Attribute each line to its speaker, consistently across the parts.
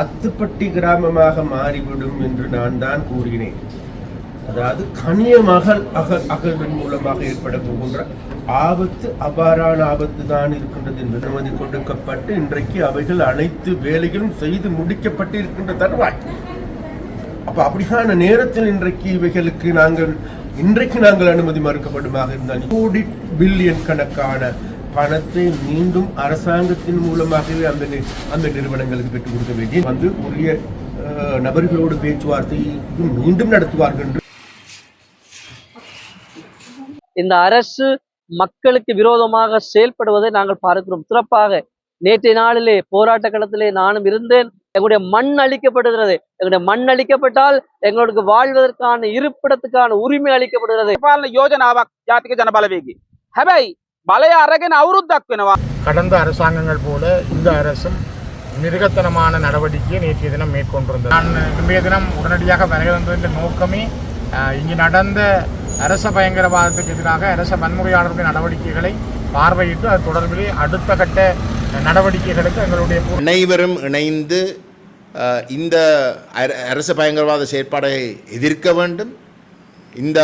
Speaker 1: அத்துப்பட்டி கிராமமாக மாறிவிடும் என்று நான் தான் கூறினேன். அதாவது கனிய மகள் அகல் அகழ்வின் மூலமாக ஏற்பட போகின்ற ஆபத்து அபாரான ஆபத்து தான் இருக்கின்றது என்று அனுமதி கொடுக்கப்பட்டு இன்றைக்கு அவைகள் அனைத்து வேலைகளும் செய்து முடிக்கப்பட்டு இருக்கின்ற தருவாய். அப்ப அப்படியான நேரத்தில் இன்றைக்கு இவைகளுக்கு நாங்கள் இன்றைக்கு நாங்கள் அனுமதி மறுக்கப்படுமாக இருந்தால் கோடி பில்லியன் கணக்கான பணத்தை மீண்டும் அரசாங்கத்தின் மூலமாகவே அந்த அந்த நிறுவனங்களுக்கு பெற்றுக் கொடுக்க வேண்டிய வந்து உரிய நபர்களோடு பேச்சுவார்த்தை மீண்டும் நடத்துவார்கள் என்று
Speaker 2: இந்த அரசு மக்களுக்கு விரோதமாக செயல்படுவதை நாங்கள் பார்க்கிறோம். சிறப்பாக நேற்றைய நாளிலே போராட்ட களத்திலே நானும் இருந்தேன். எங்களுடைய மண் அளிக்கப்படுகிறது எங்களுடைய மண் அளிக்கப்பட்டால் எங்களுக்கு வாழ்வதற்கான இருப்பிடத்துக்கான உரிமை அளிக்கப்படுகிறது.
Speaker 3: யோஜனாவாக ஜாத்திக ஜனபலவேகி. ஹபை பழைய அரகன் அவருத்தாக்குனவா
Speaker 4: கடந்த அரசாங்கங்கள் போல இந்த அரசும் மிருகத்தனமான நடவடிக்கையை நேற்றைய தினம் மேற்கொண்டிருந்தது. நான் இன்றைய தினம் உடனடியாக வருகை வந்ததின் நோக்கமே இங்கு நடந்த அரச பயங்கரவாதத்துக்கு எதிராக அரச வன்முறையாளர்கள் நடவடிக்கைகளை பார்வையிட்டு அது தொடர்பிலே அடுத்த கட்ட நடவடிக்கைகளுக்கு எங்களுடைய
Speaker 5: அனைவரும் இணைந்து இந்த அரச பயங்கரவாத செயற்பாடை எதிர்க்க வேண்டும். இந்த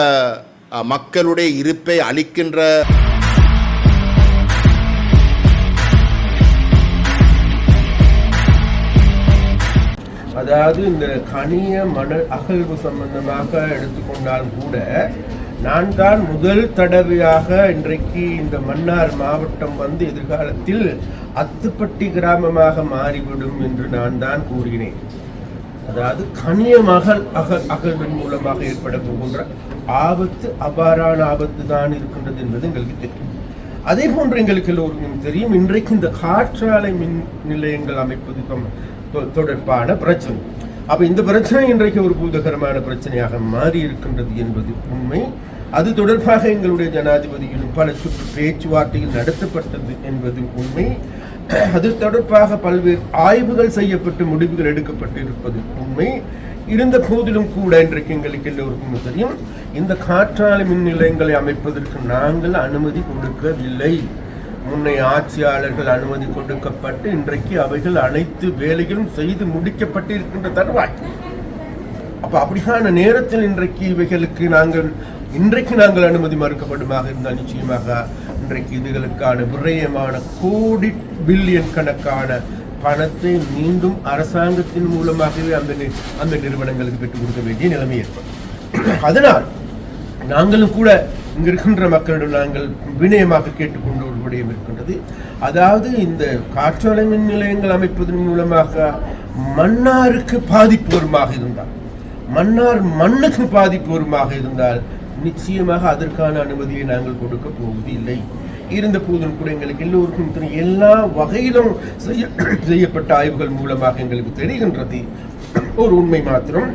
Speaker 5: மக்களுடைய இருப்பை அளிக்கின்ற
Speaker 1: அதாவது இந்த கனிய மணல் அகழ்வு சம்பந்தமாக எடுத்துக்கொண்டால் கூட நான் தான் முதல் தடவையாக இன்றைக்கு இந்த மன்னார் மாவட்டம் வந்து எதிர்காலத்தில் அத்துப்பட்டி கிராமமாக மாறிவிடும் என்று நான் தான் கூறினேன். அதாவது கனிய மகள் அகல் அகழ்வின் மூலமாக ஏற்பட போகின்ற ஆபத்து அபாரான ஆபத்து தான் இருக்கின்றது என்பது எங்களுக்கு தெரியும். அதே போன்று எங்களுக்கு எல்லோருக்கும் தெரியும் இன்றைக்கு இந்த காற்றாலை மின் நிலையங்கள் அமைப்பது தொடர்பான பிரச்சனை. அப்போ இந்த பிரச்சனை இன்றைக்கு ஒரு பூதகரமான பிரச்சனையாக மாறி இருக்கின்றது என்பது உண்மை. அது தொடர்பாக எங்களுடைய ஜனாதிபதியிலும் பல சுற்று பேச்சுவார்த்தைகள் நடத்தப்பட்டது என்பது உண்மை. அது தொடர்பாக பல்வேறு ஆய்வுகள் செய்யப்பட்டு முடிவுகள் எடுக்கப்பட்டிருப்பது உண்மை. இருந்த போதிலும் கூட இன்றைக்கு எங்களுக்கு எல்லோருக்கும் தெரியும் இந்த காற்றாலை மின் நிலையங்களை அமைப்பதற்கு நாங்கள் அனுமதி கொடுக்கவில்லை. முன்னைய ஆட்சியாளர்கள் அனுமதி கொடுக்கப்பட்டு இன்றைக்கு அவைகள் அனைத்து வேலைகளும் செய்து முடிக்கப்பட்டு இருக்கின்ற தருவாய். அப்ப அப்படியான நேரத்தில் இன்றைக்கு இவைகளுக்கு நாங்கள் இன்றைக்கு நாங்கள் அனுமதி மறுக்கப்படுமாக இருந்தால் நிச்சயமாக இன்றைக்கு இதுகளுக்கான விரயமான கோடி பில்லியன் கணக்கான பணத்தை மீண்டும் அரசாங்கத்தின் மூலமாகவே அந்த அந்த நிறுவனங்களுக்கு பெற்றுக் கொடுக்க வேண்டிய நிலைமை ஏற்படும். அதனால் நாங்களும் கூட இங்க இருக்கின்ற மக்களிடம் நாங்கள் வினயமாக கேட்டுக்கொண்டு விடயம் இருக்கின்றது. அதாவது இந்த காற்றாலை மின் நிலையங்கள் அமைப்பதன் மூலமாக மன்னாருக்கு பாதிப்பு வருமாக இருந்தால் மன்னார் மண்ணுக்கு பாதிப்பு வருமாக இருந்தால் நிச்சயமாக அதற்கான அனுமதியை நாங்கள் கொடுக்க போவது இல்லை இருந்த போதும் கூட எங்களுக்கு எல்லோருக்கும் எல்லா வகையிலும் செய்ய செய்யப்பட்ட ஆய்வுகள் மூலமாக எங்களுக்கு தெரிகின்றது. ஒரு உண்மை மாத்திரம்.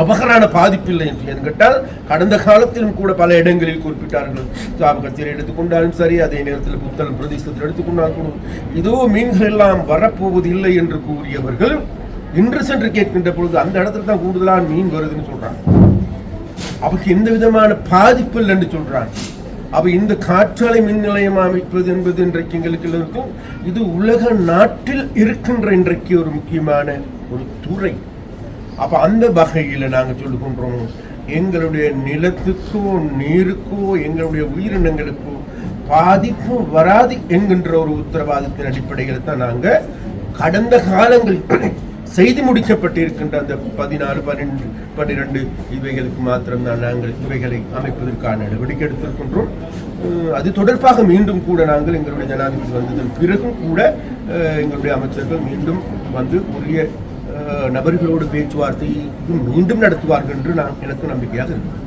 Speaker 1: அபகரான பாதிப்பில்லை என்று ஏன் கேட்டால் கடந்த காலத்திலும் கூட பல இடங்களில் குறிப்பிட்டார்கள். சாபகத்தில் எடுத்துக்கொண்டாலும் சரி அதே நேரத்தில் புத்தளம் பிரதேசத்தில் எடுத்துக்கொண்டாலும் கூட. இதோ மீன்கள் எல்லாம் வரப்போவது இல்லை என்று கூறியவர்கள் இன்று சென்று கேட்கின்ற பொழுது அந்த இடத்துல தான் கூடுதலாக மீன் வருதுன்னு சொல்றாங்க. அவருக்கு எந்த விதமான பாதிப்பு இல்லை என்று சொல்றாங்க. அப்ப இந்த காற்றாலை மின் நிலையம் அமைப்பது என்பது இன்றைக்கு எங்களுக்கு இருக்கும் இது உலக நாட்டில் இருக்கின்ற இன்றைக்கு ஒரு முக்கியமான ஒரு துறை. அப்போ அந்த வகையில நாங்க சொல்லுகின்றோம் எங்களுடைய நிலத்துக்கோ நீருக்கோ எங்களுடைய உயிரினங்களுக்கோ பாதிப்பும் வராது என்கின்ற ஒரு உத்தரவாதத்தின் அடிப்படையில் தான் நாங்கள் கடந்த காலங்களில் செய்து முடிக்கப்பட்டிருக்கின்ற அந்த பதினாலு பன்னெண்டு பன்னிரெண்டு இவைகளுக்கு மாத்திரம்தான் நாங்கள் இவைகளை அமைப்பதற்கான நடவடிக்கை எடுத்திருக்கின்றோம். அது தொடர்பாக மீண்டும் கூட நாங்கள் எங்களுடைய ஜனாதிபதி வந்ததன் பிறகும் கூட எங்களுடைய அமைச்சர்கள் மீண்டும் வந்து உரிய நபர்களோடு பேச்சுவார்த்தை மீண்டும் நடத்துவார்கள் என்று நான் எனக்கு நம்பிக்கையாக இருக்கிறேன்.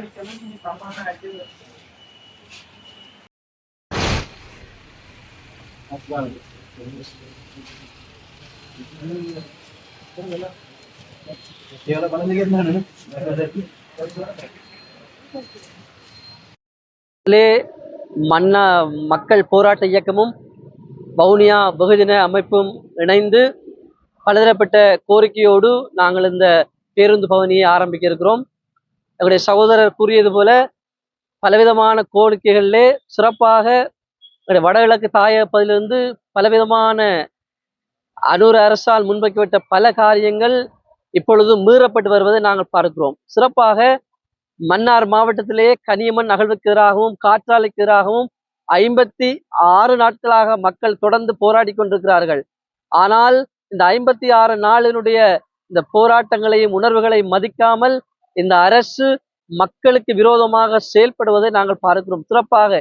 Speaker 2: నిలబెట్టడానికి மன்ன மக்கள் போராட்ட இயக்கமும் வவுனியா பகுஜன அமைப்பும் இணைந்து பலதரப்பட்ட கோரிக்கையோடு நாங்கள் இந்த பேருந்து பவனியை ஆரம்பிக்க இருக்கிறோம். எங்களுடைய சகோதரர் கூறியது போல பலவிதமான கோரிக்கைகளிலே சிறப்பாக எங்களுடைய வடகிழக்கு தாயகப்பதிலிருந்து பலவிதமான அனூர் அரசால் முன்வைக்கப்பட்ட பல காரியங்கள் இப்பொழுது மீறப்பட்டு வருவதை நாங்கள் பார்க்கிறோம். சிறப்பாக மன்னார் மாவட்டத்திலேயே கனியம்மன் அகழ்வுக்கு எதிராகவும் காற்றாலைக்கு எதிராகவும் ஐம்பத்தி ஆறு நாட்களாக மக்கள் தொடர்ந்து போராடி கொண்டிருக்கிறார்கள். ஆனால் இந்த ஐம்பத்தி ஆறு நாளினுடைய இந்த போராட்டங்களையும் உணர்வுகளையும் மதிக்காமல் இந்த அரசு மக்களுக்கு விரோதமாக செயல்படுவதை நாங்கள் பார்க்கிறோம். சிறப்பாக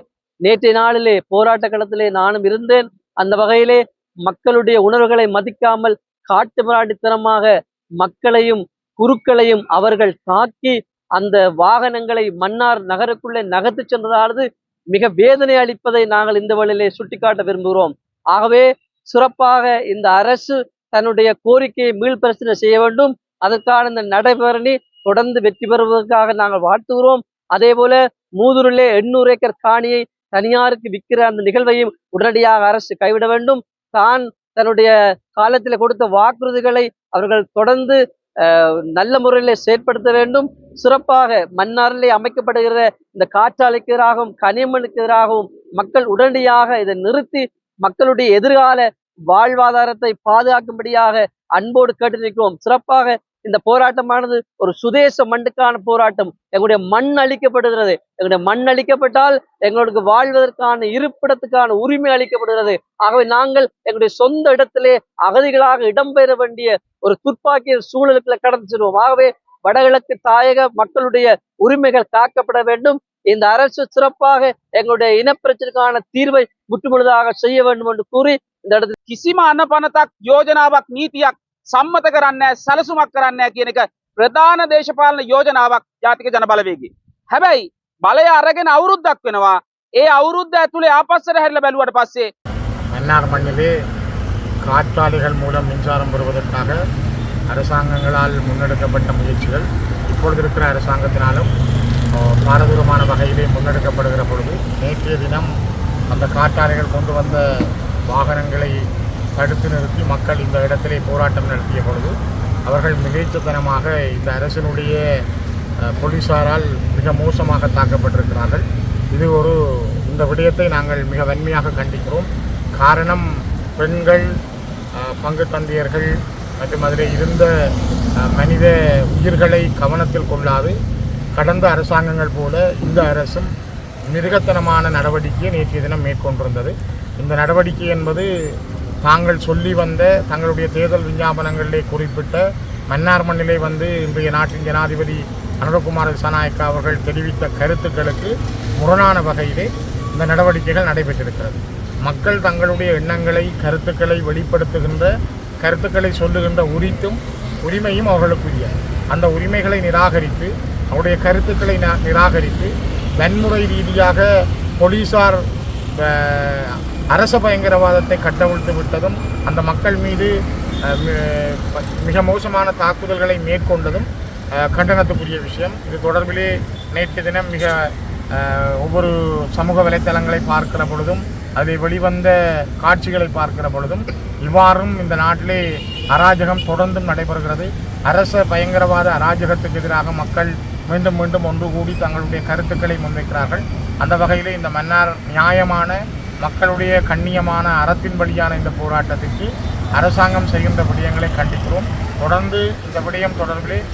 Speaker 2: நேற்றைய நாளிலே போராட்ட களத்திலே நானும் இருந்தேன். அந்த வகையிலே மக்களுடைய உணர்வுகளை மதிக்காமல் காட்டு மிராண்டித்தனமாக மக்களையும் குருக்களையும் அவர்கள் தாக்கி அந்த வாகனங்களை மன்னார் நகருக்குள்ளே நகர்த்து சென்றதானது மிக வேதனை அளிப்பதை நாங்கள் இந்த வழியிலே சுட்டிக்காட்ட விரும்புகிறோம். ஆகவே சிறப்பாக இந்த அரசு தன்னுடைய கோரிக்கையை மீள்பரிசீலனை செய்ய வேண்டும். அதற்கான இந்த நடைபெறணி தொடர்ந்து வெற்றி பெறுவதற்காக நாங்கள் வாழ்த்துகிறோம். அதே போல மூதூரிலே எண்ணூறு ஏக்கர் காணியை தனியாருக்கு விற்கிற அந்த நிகழ்வையும் உடனடியாக அரசு கைவிட வேண்டும். தான் தன்னுடைய காலத்தில் கொடுத்த வாக்குறுதிகளை அவர்கள் தொடர்ந்து நல்ல முறையில் செயற்படுத்த வேண்டும். சிறப்பாக மன்னாரிலே அமைக்கப்படுகிற இந்த காற்றாலைக்கு எதிராகவும் கனிமனுக்கு எதிராகவும் மக்கள் உடனடியாக இதை நிறுத்தி மக்களுடைய எதிர்கால வாழ்வாதாரத்தை பாதுகாக்கும்படியாக அன்போடு கேட்டு நிற்கிறோம் சிறப்பாக இந்த போராட்டமானது ஒரு சுதேச மண்ணுக்கான போராட்டம். எங்களுடைய மண் அளிக்கப்படுகிறது எங்களுடைய மண் அளிக்கப்பட்டால் எங்களுக்கு வாழ்வதற்கான இருப்பிடத்துக்கான உரிமை அளிக்கப்படுகிறது. ஆகவே நாங்கள் எங்களுடைய சொந்த இடத்திலே அகதிகளாக இடம்பெற வேண்டிய ஒரு துப்பாக்கிய சூழலுக்குள்ள கடந்து செல்வோம். ஆகவே வடகிழக்கு தாயக மக்களுடைய உரிமைகள் காக்கப்பட வேண்டும். இந்த அரசு சிறப்பாக எங்களுடைய இனப்பிரச்சனைக்கான தீர்வை முற்றுமுழுதாக செய்ய வேண்டும் என்று கூறி இந்த இடத்தில்
Speaker 3: கிசிமா அன்னபானத்தாக் யோஜனாவாக் நீதியாக் සම්මත කරන්න සැලසුමක් කරන්න කියන එක ප්‍රධාන දේශපාලන යෝජනාවක් ජාතික ජන බලවේගේ. හැබැයි බලය අරගෙන අවුරුද්දක් වෙනවා ඒ අවුරුද්ධ ඇතුළේ ආපස්සර හැරල බැලුවට පස්සේ
Speaker 4: மன்னார் மண்ணிலே காற்றாலைகள் மூலம் மின்சாரம் பெறுவதற்காக அரசாங்கங்களால் முன்னெடுக்கப்பட்ட முயற்சிகள் இப்பொழுது இருக்கிற அரசாங்கத்தினாலும் அஹ், பாரதூரமான வகையிலே முன்னெடுக்கப்படுகிற பொழுது நேற்றைய தினம் அந்த காற்றாலைகள் கொண்டு வந்த வாகனங்களை தடுத்து நிறுத்தி மக்கள் இந்த இடத்திலே போராட்டம் நடத்திய பொழுது அவர்கள் மிகைச்சத்தனமாக இந்த அரசினுடைய போலீஸாரால் போலீசாரால் மிக மோசமாக தாக்கப்பட்டிருக்கிறார்கள். இது ஒரு இந்த விடயத்தை நாங்கள் மிக வன்மையாக கண்டிக்கிறோம். காரணம் பெண்கள் பங்கு தந்தையர்கள் மற்றும் அதில் இருந்த மனித உயிர்களை கவனத்தில் கொள்ளாது. கடந்த அரசாங்கங்கள் போல இந்த அரசும் மிருகத்தனமான நடவடிக்கையை நேற்றைய தினம் மேற்கொண்டிருந்தது. இந்த நடவடிக்கை என்பது தாங்கள் சொல்லி வந்த தங்களுடைய தேர்தல் விஞ்ஞாபனங்களிலே குறிப்பிட்ட மன்னார் மண்ணிலே வந்து இன்றைய நாட்டின் ஜனாதிபதி அனுரகுமார் திசாநாயக்கா அவர்கள் தெரிவித்த கருத்துக்களுக்கு முரணான வகையிலே இந்த நடவடிக்கைகள் நடைபெற்றிருக்கிறது. மக்கள் தங்களுடைய எண்ணங்களை கருத்துக்களை வெளிப்படுத்துகின்ற கருத்துக்களை சொல்லுகின்ற உரித்தும் உரிமையும் அவர்களுக்குரிய. அந்த உரிமைகளை நிராகரித்து அவருடைய கருத்துக்களை நிராகரித்து வன்முறை ரீதியாக போலீஸார் அரச பயங்கரவாதத்தை கட்டவிழ்த்து விட்டதும் அந்த மக்கள் மீது மிக மோசமான தாக்குதல்களை மேற்கொண்டதும் கண்டனத்துக்குரிய விஷயம். இது தொடர்பிலே நேற்று தினம் மிக ஒவ்வொரு சமூக வலைத்தளங்களை பார்க்கிற பொழுதும் அதை வெளிவந்த காட்சிகளை பார்க்கிற பொழுதும் இவ்வாறும் இந்த நாட்டிலே அராஜகம் தொடர்ந்தும் நடைபெறுகிறது. அரச பயங்கரவாத அராஜகத்துக்கு எதிராக மக்கள் மீண்டும் மீண்டும் ஒன்று கூடி தங்களுடைய கருத்துக்களை முன்வைக்கிறார்கள். அந்த வகையில் இந்த மன்னார் நியாயமான மக்களுடைய கண்ணியமான அறத்தின் வழியான இந்த போராட்டத்திற்கு அரசாங்கம் செய்கின்ற விடயங்களை கண்டிக்கிறோம். தொடர்ந்து இந்த விடயம் தொடர்பில்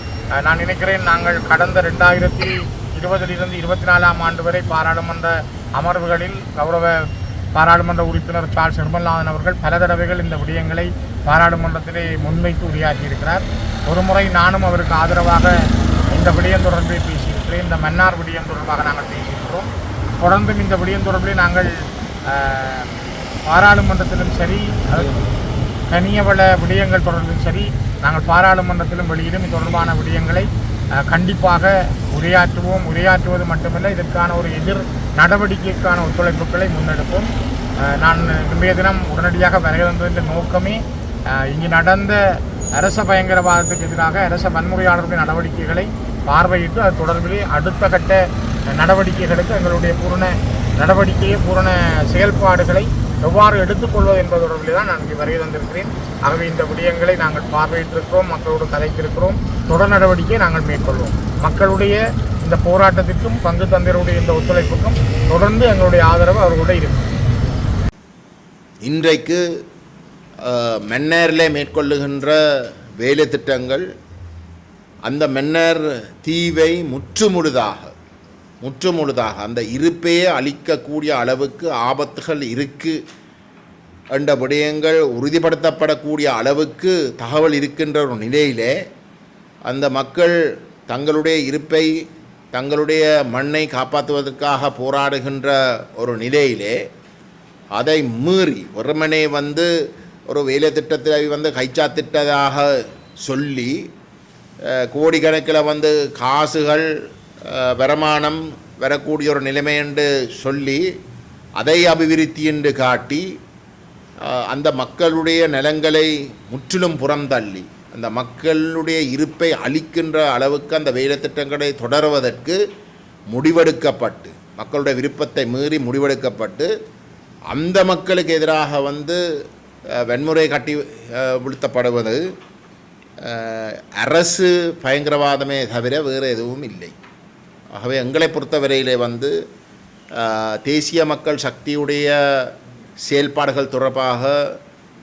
Speaker 4: நான் நினைக்கிறேன் நாங்கள் கடந்த ரெண்டாயிரத்தி இருபதிலிருந்து இருபத்தி நாலாம் ஆண்டு வரை பாராளுமன்ற அமர்வுகளில் கௌரவ பாராளுமன்ற உறுப்பினர் சார்ல்ஸ் நிர்மல்நாதன் அவர்கள் பல தடவைகள் இந்த விடயங்களை பாராளுமன்றத்திலே முன்வைத்து உரையாற்றியிருக்கிறார். ஒரு முறை நானும் அவருக்கு ஆதரவாக இந்த விடயம் தொடர்பில் பேசியிருக்கிறேன். இந்த மன்னார் விடயம் தொடர்பாக நாங்கள் பேசியிருக்கிறோம். தொடர்ந்தும் இந்த விடயம் தொடர்பில் நாங்கள் பாராளுமன்றத்திலும் சரி அது கனியவள விடயங்கள் தொடர்பிலும் சரி நாங்கள் பாராளுமன்றத்திலும் வெளியிலும் இது தொடர்பான விடயங்களை கண்டிப்பாக உரையாற்றுவோம். உரையாற்றுவது மட்டுமல்ல இதற்கான ஒரு எதிர் நடவடிக்கைக்கான ஒத்துழைப்புகளை முன்னெடுப்போம். நான் இன்றைய தினம் உடனடியாக வருகை நோக்கமே இங்கு நடந்த அரச பயங்கரவாதத்துக்கு எதிராக அரச வன்முறையாளர்களின் நடவடிக்கைகளை பார்வையிட்டு அது தொடர்பிலே அடுத்த கட்ட நடவடிக்கைகளுக்கு எங்களுடைய பூரண நடவடிக்கையை பூரண செயல்பாடுகளை எவ்வாறு எடுத்துக்கொள்வது என்பது தொடர்பில் தான் நான் இங்கே வருகை தந்திருக்கிறேன். ஆகவே இந்த விடயங்களை நாங்கள் பார்வையிட்டிருக்கிறோம் மக்களோடு கதைத்திருக்கிறோம் தொடர் நடவடிக்கையை நாங்கள் மேற்கொள்வோம். மக்களுடைய இந்த போராட்டத்திற்கும் பங்கு தந்தையருடைய இந்த ஒத்துழைப்புக்கும் தொடர்ந்து எங்களுடைய ஆதரவு அவர்களுடைய இருக்கும்.
Speaker 5: இன்றைக்கு மென்னேரில் மேற்கொள்ளுகின்ற வேலை திட்டங்கள் அந்த மென்னர் தீவை முற்றுமுழுதாக முற்றுமுழுதாக அந்த இருப்பையே அழிக்கக்கூடிய அளவுக்கு ஆபத்துகள் இருக்குது என்ற விடயங்கள் உறுதிப்படுத்தப்படக்கூடிய அளவுக்கு தகவல் இருக்கின்ற ஒரு நிலையிலே அந்த மக்கள் தங்களுடைய இருப்பை தங்களுடைய மண்ணை காப்பாற்றுவதற்காக போராடுகின்ற ஒரு நிலையிலே அதை மீறி வெறுமனே வந்து ஒரு வேலை திட்டத்தில் வந்து கைச்சாத்திட்டதாக சொல்லி கோடிக்கணக்கில் வந்து காசுகள் வருமானம் வரக்கூடிய ஒரு நிலைமை என்று சொல்லி அதை அபிவிருத்தி என்று காட்டி அந்த மக்களுடைய நிலங்களை முற்றிலும் புறந்தள்ளி அந்த மக்களுடைய இருப்பை அளிக்கின்ற அளவுக்கு அந்த வேலை திட்டங்களை தொடருவதற்கு முடிவெடுக்கப்பட்டு மக்களுடைய விருப்பத்தை மீறி முடிவெடுக்கப்பட்டு அந்த மக்களுக்கு எதிராக வந்து வன்முறை கட்டி அஹ், வீழ்த்தப்படுவது அரசு பயங்கரவாதமே தவிர வேறு எதுவும் இல்லை. ஆகவே எங்களை பொறுத்தவரையிலே வந்து தேசிய மக்கள் சக்தியுடைய செயல்பாடுகள் தொடர்பாக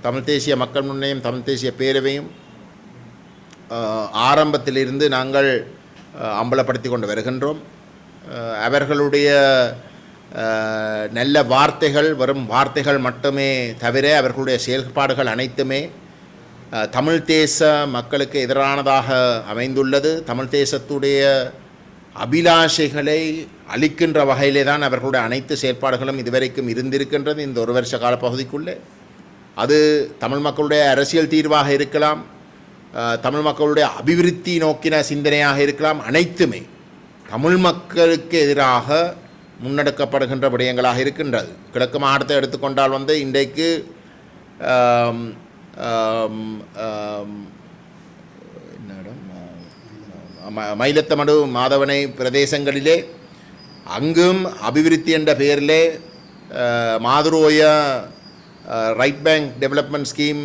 Speaker 5: தமிழ் தேசிய மக்கள் முன்னையும் தமிழ் தேசிய பேரவையும் ஆரம்பத்திலிருந்து நாங்கள் அம்பலப்படுத்தி கொண்டு வருகின்றோம். அவர்களுடைய நல்ல வார்த்தைகள் வரும் வார்த்தைகள் மட்டுமே தவிர அவர்களுடைய செயல்பாடுகள் அனைத்துமே தமிழ் தேச மக்களுக்கு எதிரானதாக அமைந்துள்ளது. தமிழ் தேசத்துடைய அபிலாஷைகளை அளிக்கின்ற வகையிலே தான் அவர்களுடைய அனைத்து செயற்பாடுகளும் இதுவரைக்கும் இருந்திருக்கின்றது இந்த ஒரு வருஷ கால பகுதிக்குள்ளே. அது தமிழ் மக்களுடைய அரசியல் தீர்வாக இருக்கலாம் தமிழ் மக்களுடைய அபிவிருத்தி நோக்கின சிந்தனையாக இருக்கலாம் அனைத்துமே தமிழ் மக்களுக்கு எதிராக முன்னெடுக்கப்படுகின்ற விடயங்களாக இருக்கின்றது. கிழக்கு மாவட்டத்தை எடுத்துக்கொண்டால் வந்து இன்றைக்கு மயிலத்தமடு மாதவனை பிரதேசங்களிலே அங்கும் அபிவிருத்தி என்ற பெயரிலே Madura Oya right bank development scheme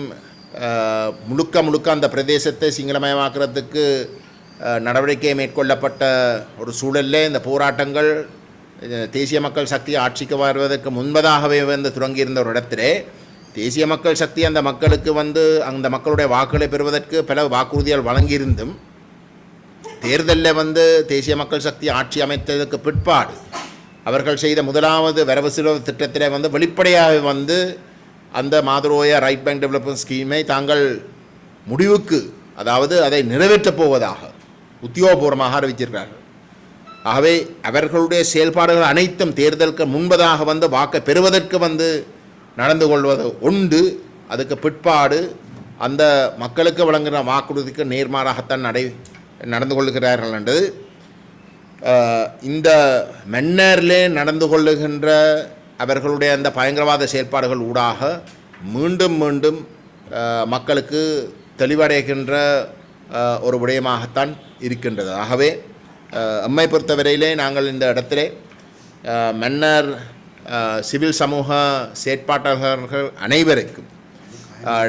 Speaker 5: முழுக்க முழுக்க அந்த பிரதேசத்தை சிங்களமயமாக்குறதுக்கு நடவடிக்கை மேற்கொள்ளப்பட்ட ஒரு சூழலில் இந்த போராட்டங்கள் தேசிய மக்கள் சக்தி ஆட்சிக்கு வருவதற்கு முன்பதாகவே வந்து துவங்கியிருந்த ஒரு இடத்திலே தேசிய மக்கள் சக்தி அந்த மக்களுக்கு வந்து அந்த மக்களுடைய வாக்குகளை பெறுவதற்கு பல வாக்குறுதிகள் வழங்கியிருந்தும் தேர்தலில் வந்து தேசிய மக்கள் சக்தி ஆட்சி அமைத்ததற்கு பிற்பாடு அவர்கள் செய்த முதலாவது வரவு செலவு திட்டத்தில் வந்து வெளிப்படையாக வந்து அந்த மாதுரோய ரைட் பேங்க் டெவலப்மெண்ட் ஸ்கீமை தாங்கள் முடிவுக்கு அதாவது அதை நிறைவேற்றப் போவதாக உத்தியோகபூர்வமாக அறிவிச்சிருக்கிறார்கள் ஆகவே அவர்களுடைய செயல்பாடுகள் அனைத்தும் தேர்தலுக்கு முன்பதாக வந்து வாக்கை பெறுவதற்கு வந்து நடந்து கொள்வது உண்டு. அதுக்கு பிற்பாடு அந்த மக்களுக்கு வழங்குகிற வாக்குறுதிக்கு நேர்மாறாகத்தான் நடை நடந்து கொள்கிறார்கள் என்றது இந்த மன்னரிலே நடந்து கொள்ளுகின்ற அவர்களுடைய அந்த பயங்கரவாத செயல்பாடுகள் ஊடாக மீண்டும் மீண்டும் மக்களுக்கு தெளிவடைகின்ற ஒரு விடயமாகத்தான் இருக்கின்றது. ஆகவே அஹ், எம்மை பொறுத்தவரையிலே நாங்கள் இந்த இடத்திலே மன்னர் சிவில் சமூக செயற்பாட்டாளர்கள் அனைவருக்கும்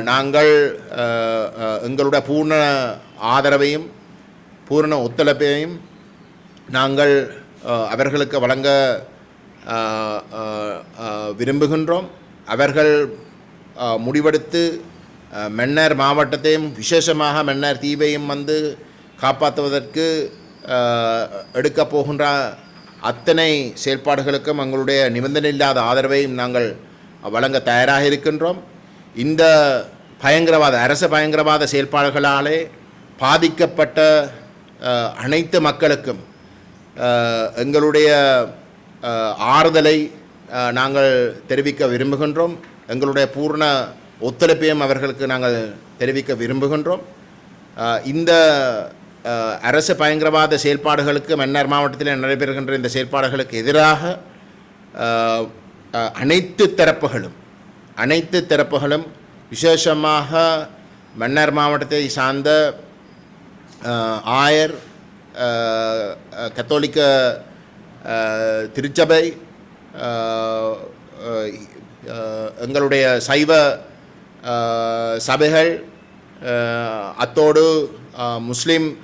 Speaker 5: நாங்கள் எங்களுடைய பூர்ண ஆதரவையும் பூரண ஒத்துழைப்பையும் நாங்கள் அவர்களுக்கு வழங்க விரும்புகின்றோம். அவர்கள் முடிவெடுத்து மென்னர் மன்னர் மாவட்டத்தையும் விசேஷமாக மன்னர் தீவையும் வந்து காப்பாற்றுவதற்கு எடுக்கப் போகின்ற அத்தனை செயல்பாடுகளுக்கும் எங்களுடைய நிபந்தனை இல்லாத ஆதரவையும் நாங்கள் வழங்க தயாராக இருக்கின்றோம். இந்த பயங்கரவாத அரச பயங்கரவாத செயல்பாடுகளாலே பாதிக்கப்பட்ட அனைத்து மக்களுக்கும் எங்களுடைய ஆறுதலை நாங்கள் தெரிவிக்க விரும்புகின்றோம். எங்களுடைய பூர்ண ஒத்துழைப்பையும் அவர்களுக்கு நாங்கள் தெரிவிக்க விரும்புகின்றோம். இந்த அரசு பயங்கரவாத செயல்பாடுகளுக்கு மன்னார் மாவட்டத்தில் நடைபெறுகின்ற இந்த செயல்பாடுகளுக்கு எதிராக அனைத்து தரப்புகளும் அனைத்து தரப்புகளும் விசேஷமாக மன்னார் மாவட்டத்தை சார்ந்த ஆயர் கத்தோலிக்க திருச்சபை எங்களுடைய சைவ சபைகள் அத்தோடு முஸ்லீம் முஸ்லிம்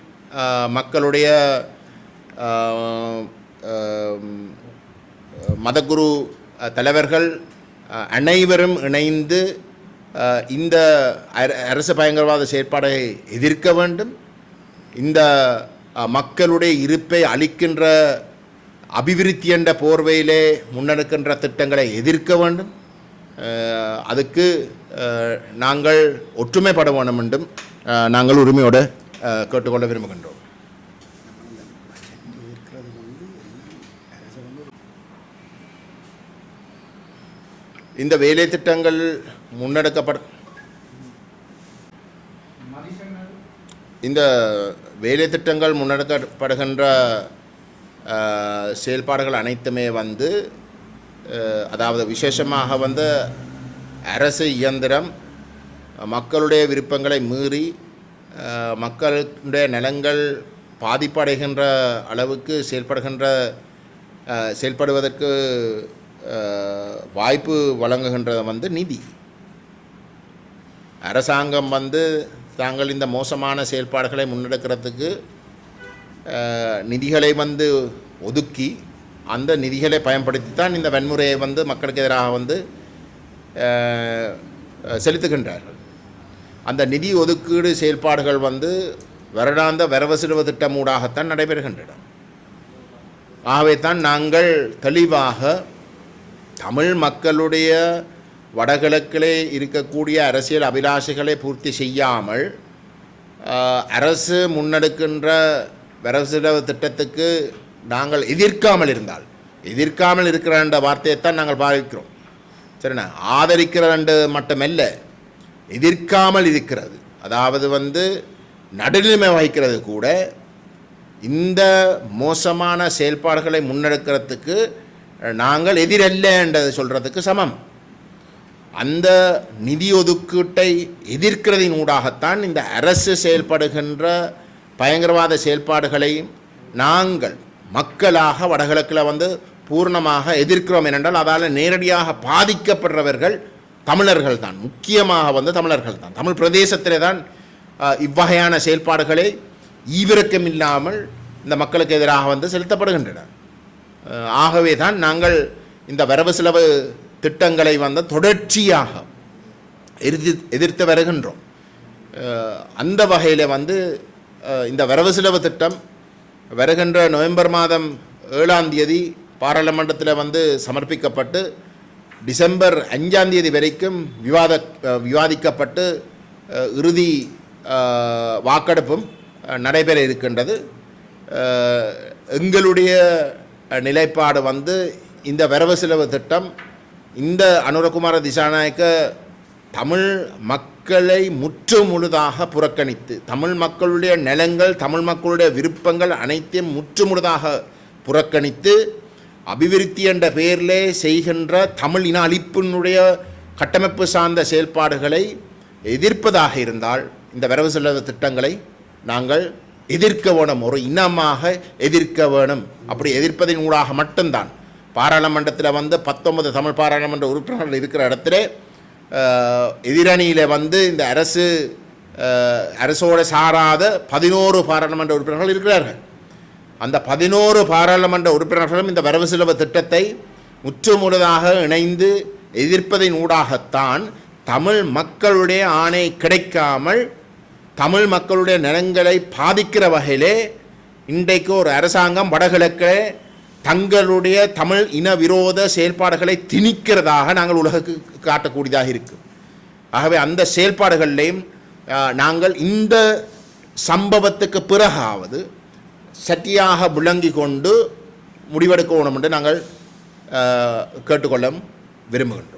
Speaker 5: மக்களுடைய மதகுரு தலைவர்கள் அனைவரும் இணைந்து இந்த அர- அரசு பயங்கரவாத செயற்பாடை எதிர்க்க வேண்டும். இந்த மக்களுடைய இருப்பை அளிக்கின்ற அபிவிருத்தி என்ற போர்வையிலே முன்னெடுக்கின்ற திட்டங்களை எதிர்க்க வேண்டும். அதுக்கு நாங்கள் ஒற்றுமைப்பட வேண்டும் என்றும் நாங்கள் உரிமையோடு கேட்டுக்கொள்ள விரும்புகின்றோம். இந்த வேலை திட்டங்கள் முன்னெடுக்கப்பட இந்த வேலை திட்டங்கள் முன்னெடுக்கப்படுகின்ற செயல்பாடுகள் அனைத்துமே வந்து அதாவது விசேஷமாக வந்து அரசு இயந்திரம் மக்களுடைய விருப்பங்களை மீறி மக்களுடைய நலங்கள் பாதிப்படைகின்ற அளவுக்கு செயல்படுகின்ற செயல்படுவதற்கு வாய்ப்பு வழங்குகின்றது வந்து நிதி. அரசாங்கம் வந்து தாங்கள் இந்த மோசமான செயல்பாடுகளை முன்னெடுக்கிறதுக்கு நிதிகளை வந்து ஒதுக்கி அந்த நிதிகளை பயன்படுத்தி தான் இந்த வன்முறையை வந்து மக்களுக்கு எதிராக வந்து செலுத்துகின்றார்கள். அந்த நிதி ஒதுக்கீடு செயல்பாடுகள் வந்து வருடாந்த வரவு செலவு திட்டம் ஊடாகத்தான் நடைபெறுகின்றன. ஆகவே தான் நாங்கள் தெளிவாக தமிழ் மக்களுடைய வடகிழக்கிலே இருக்கக்கூடிய அரசியல் அபிலாஷைகளை பூர்த்தி செய்யாமல் அரசு முன்னெடுக்கின்ற வரவு திட்டத்துக்கு நாங்கள் எதிர்க்காமல் இருந்தால் எதிர்க்காமல் இருக்கிற என்ற வார்த்தையைத்தான் நாங்கள் பாவிக்கிறோம். சரிண்ணா? என்று மட்டுமல்ல எதிர்க்காமல் இருக்கிறது. அதாவது வந்து நடுநிலைமை வகிக்கிறது கூட இந்த மோசமான செயல்பாடுகளை முன்னெடுக்கிறதுக்கு நாங்கள் எதிரல்ல என்றதை சொல்கிறதுக்கு சமம். அந்த நிதி ஒதுக்கீட்டை எதிர்க்கிறதின் ஊடாகத்தான் இந்த அரசு செயல்படுகின்ற பயங்கரவாத செயல்பாடுகளையும் நாங்கள் மக்களாக வடகிழக்கில் வந்து பூர்ணமாக எதிர்க்கிறோம் ஏனென்றால் அதால் நேரடியாக பாதிக்கப்படுறவர்கள் தமிழர்கள் தான். முக்கியமாக வந்து தமிழர்கள் தான். தமிழ் பிரதேசத்திலே தான் இவ்வகையான செயல்பாடுகளை ஈவிரக்கம் இல்லாமல் இந்த மக்களுக்கு எதிராக வந்து செலுத்தப்படுகின்றன. ஆகவே தான் நாங்கள் இந்த வரவு செலவு திட்டங்களை வந்து தொடர்ச்சியாக எதிர்த்து எதிர்த்து வருகின்றோம். அந்த வகையில் வந்து இந்த வரவு செலவு திட்டம் வருகின்ற நவம்பர் மாதம் ஏழாம் தேதி பாராளுமன்றத்தில் வந்து சமர்ப்பிக்கப்பட்டு டிசம்பர் அஞ்சாம் தேதி வரைக்கும் விவாத விவாதிக்கப்பட்டு இறுதி வாக்கெடுப்பும் நடைபெற இருக்கின்றது. எங்களுடைய நிலைப்பாடு வந்து இந்த வரவு செலவு திட்டம் இந்த அனுரகுமார திசாநாயக்க தமிழ் மக்களை முற்று முழுதாக புறக்கணித்து தமிழ் மக்களுடைய நிலங்கள் தமிழ் மக்களுடைய விருப்பங்கள் அனைத்தையும் முற்று முழுதாக புறக்கணித்து அபிவிருத்தி என்ற பெயரிலே செய்கின்ற தமிழ் இன அழிப்பினுடைய கட்டமைப்பு சார்ந்த செயல்பாடுகளை எதிர்ப்பதாக இருந்தால் இந்த வரவு செலவு திட்டங்களை நாங்கள் எதிர்க்க வேணும் ஒரு இனமாக எதிர்க்க வேணும். அப்படி எதிர்ப்பதின் ஊடாக மட்டும்தான். பாராளுமன்றத்தில் வந்து பத்தொன்பது தமிழ் பாராளுமன்ற உறுப்பினர்கள் இருக்கிற இடத்துல எதிரணியில் வந்து இந்த அரசு அரசோடு சாராத பதினோரு பாராளுமன்ற உறுப்பினர்கள் இருக்கிறார்கள். அந்த பதினோரு பாராளுமன்ற உறுப்பினர்களும் இந்த வரவு செலவு திட்டத்தை முற்றுமுழுதாக இணைந்து எதிர்ப்பதின் ஊடாகத்தான் தமிழ் மக்களுடைய ஆணை கிடைக்காமல் தமிழ் மக்களுடைய நலன்களை பாதிக்கிற வகையிலே இன்றைக்கு ஒரு அரசாங்கம் வடகிழக்கிலே தங்களுடைய தமிழ் இன விரோத செயல்பாடுகளை திணிக்கிறதாக நாங்கள் உலகுக்கு காட்டக்கூடியதாக இருக்குது ஆகவே அந்த செயல்பாடுகள்லேயும் நாங்கள் இந்த சம்பவத்துக்கு பிறகாவது சட்டியாக விளங்கி கொண்டு முடிவெடுக்க வேணும் என்று நாங்கள் கேட்டுக்கொள்ள விரும்புகின்றோம்.